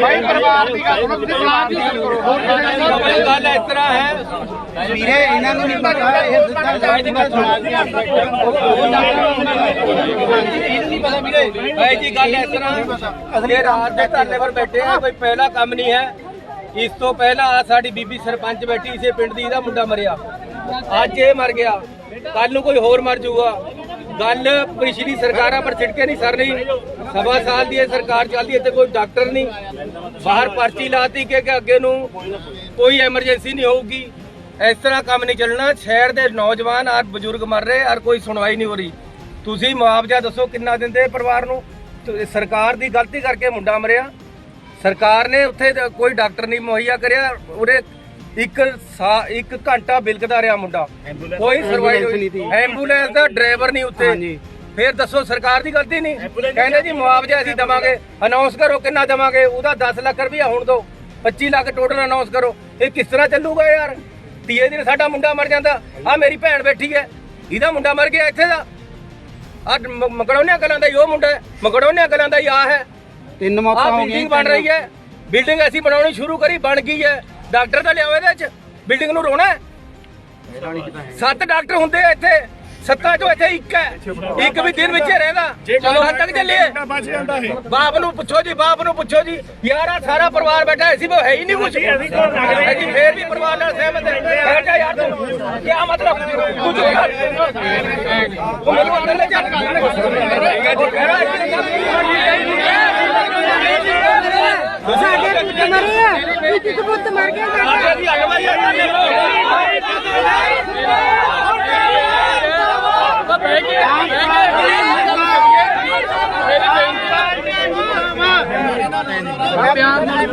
ਭਾਈ ਪਰਿਵਾਰ ਦੀ ਗੱਲ ਸੁਣੋ ਤੁਸੀਂ ਪਰਿਵਾਰ ਦੀ ਕਰੋ। ਹੋਰ ਦੀ ਗੱਲ ਇਸ ਤਰ੍ਹਾਂ ਹੈ। ਵੀਰੇ ਇਹਨਾਂ ਨੂੰ ਨਹੀਂ ਪਤਾ ਇਹ ਸਿੱਧਾ ਇਹਨੂੰ ਨਹੀਂ ਪਤਾ ਵੀਰੇ। ਭਾਈ ਜੀ ਗੱਲ ਇਸ ਤਰ੍ਹਾਂ ਇਹ ਰਾਤ ਦੇ ਧਰਨੇ ਪਰ ਬੈਠੇ ਆ ਕੋਈ ਪਹਿਲਾ ਕੰਮ ਨਹੀਂ ਹੈ। ਇਸ ਤੋਂ ਪਹਿਲਾਂ ਆ ਸਾਡੀ ਬੀਬੀ ਸਰਪੰਚ ਬੈਠੀ ਇਸੇ ਪਿੰਡ ਦੀ ਇਹਦਾ ਮੁੰਡਾ ਮਰਿਆ। ਅੱਜ ਇਹ ਮਰ ਗਿਆ। ਕੱਲ ਨੂੰ ਕੋਈ ਹੋਰ ਮਰ ਜਾਊਗਾ। ਗੱਲ ਪਿਛਲੀ ਸਰਕਾਰਾਂ ਪਰ ਛਿੜਕੇ ਨਹੀਂ ਸਰ ਰਹੀ। ਸਵਾ ਸਾਲ ਦੀ ਇਹ ਸਰਕਾਰ ਚੱਲਦੀ ਇੱਥੇ ਕੋਈ ਡਾਕਟਰ ਨਹੀਂ। ਬਾਹਰ ਪਰਚੀ ਲਾਤੀ ਕਿ ਕਿ ਅੱਗੇ ਨੂੰ ਕੋਈ ਐਮਰਜੈਂਸੀ ਨਹੀਂ ਹੋਊਗੀ। ਇਸ ਤਰ੍ਹਾਂ ਕੰਮ ਨਹੀਂ ਚੱਲਣਾ। ਸ਼ਹਿਰ ਦੇ ਨੌਜਵਾਨ ਆਰ ਬਜ਼ੁਰਗ ਮਰ ਰਹੇ ਔਰ ਕੋਈ ਸੁਣਵਾਈ ਨਹੀਂ ਹੋ ਰਹੀ। ਤੁਸੀਂ ਮੁਆਵਜ਼ਾ ਦੱਸੋ ਕਿੰਨਾ ਦਿੰਦੇ ਪਰਿਵਾਰ ਨੂੰ? ਸਰਕਾਰ ਦੀ ਗਲਤੀ ਕਰਕੇ ਮੁੰਡਾ ਮਰਿਆ। ਸਰਕਾਰ ਨੇ ਉੱਥੇ ਕੋਈ ਡਾਕਟਰ ਨਹੀਂ ਮੁਹੱਈਆ ਕਰਿਆ। ਉਹਦੇ ਇੱਕ ਸਾ- ਇੱਕ ਘੰਟਾ ਬਿਲਕਦਾ ਰਿਹਾ ਮੁੰਡਾ। ਕੋਈ ਸਰਵਾਈਵ ਨਹੀਂ ਐਂਬੂਲੈਂਸ ਦਾ ਡਰਾਈਵਰ ਨਹੀਂ ਉੱਥੇ। ਫਿਰ ਦੱਸੋ ਸਰਕਾਰ ਦੀ ਗਲਤੀ ਨਹੀਂ? ਕਹਿੰਦੇ ਜੀ ਮੁਆਵਜ਼ਾ ਅਸੀਂ ਦਵਾਂਗੇ ਅਨਾਉਂਸ ਕਰੋ ਕਿੰਨਾ ਦਵਾਂਗੇ ਉਹਦਾ 10 ਲੱਖ ਰੁਪਇਆ ਹੁਣ ਦੋ। 25 ਲੱਖ ਟੋਟਲ ਅਨਾਉਂਸ ਕਰੋ। ਇਹ ਕਿਸ ਤਰ੍ਹਾਂ ਚੱਲੂਗਾ ਯਾਰ? ਤੀਏ ਦਿਨ ਸਾਡਾ ਮੁੰਡਾ ਮਰ ਜਾਂਦਾ। ਆ ਮੇਰੀ ਭੈਣ ਬੈਠੀ ਹੈ। ਇਹਦਾ ਮੁੰਡਾ ਮਰ ਗਿਆ ਇੱਥੇ ਦਾ। ਆ ਮਕੜੋਨਿਆ ਕਲਾਂ ਦਾ ਉਹ ਮੁੰਡਾ ਮਕੜੋਨਿਆ ਕਲਾਂ ਦਾ ਹੀ ਆ ਹੈ। ਤਿੰਨ ਮੌਤਾਂ ਹੋ ਗਈਆਂ ਬਿਲਡਿੰਗ ਬਣ ਰਹੀ ਹੈ। ਬਿਲਡਿੰਗ ਅਸੀਂ ਬਣਾਉਣੀ ਸ਼ੁਰੂ ਕਰੀ ਬਣ ਗਈ ਹੈ। ਡਾਕਟਰ ਤਾਂ ਲਿਆਓ ਇਹਦੇ ਚ ਬਿਲਡਿੰਗ ਨੂੰ ਰੋਣਾ ਹੈ। ਸੱਤ ਡਾਕਟਰ ਹੁੰਦੇ ਆ ਇੱਥੇ। ਸੱਤਾਂ ਚੋਂ ਇੱਥੇ ਇੱਕ ਹੈ। ਇੱਕ ਵੀ ਦਿਨ ਵਿੱਚ ਹੀ ਰਹਿੰਦਾ। ਚਲੋ ਹੱਦ ਤੱਕ ਚੱਲੀਏ। ਬਾਪ ਨੂੰ ਪੁੱਛੋ ਜੀ ਬਾਪ ਨੂੰ ਪੁੱਛੋ ਜੀ। ਯਾਰ ਆ ਸਾਰਾ ਪਰਿਵਾਰ ਬੈਠਾ ਹੈ, ਅਸੀਂ ਵੀ ਹੈ ਹੀ ਨਹੀਂ ਕੁਝ ਅਸੀਂ ਫੇਰ ਵੀ ਪਰਿਵਾਰ ਨਾਲ ਸਹਿਮਤ ਹੈ। ਬੈਠ ਜਾ ਯਾਰ ਤੂੰ। ਕੀ ਮਤਲਬ? ਕੁਝ ਤੂੰ ਮੈਨੂੰ ਅੰਦਰ ਲੈ ਚੱਲ ਸਾਡੇ ਮਰੇ ਆ ਇੱਕ ਇੱਕ ਪੁੱਤ ਮਰ ਗਿਆ ਸਾਡਾ ਪਿਆਰ ਨਾਲ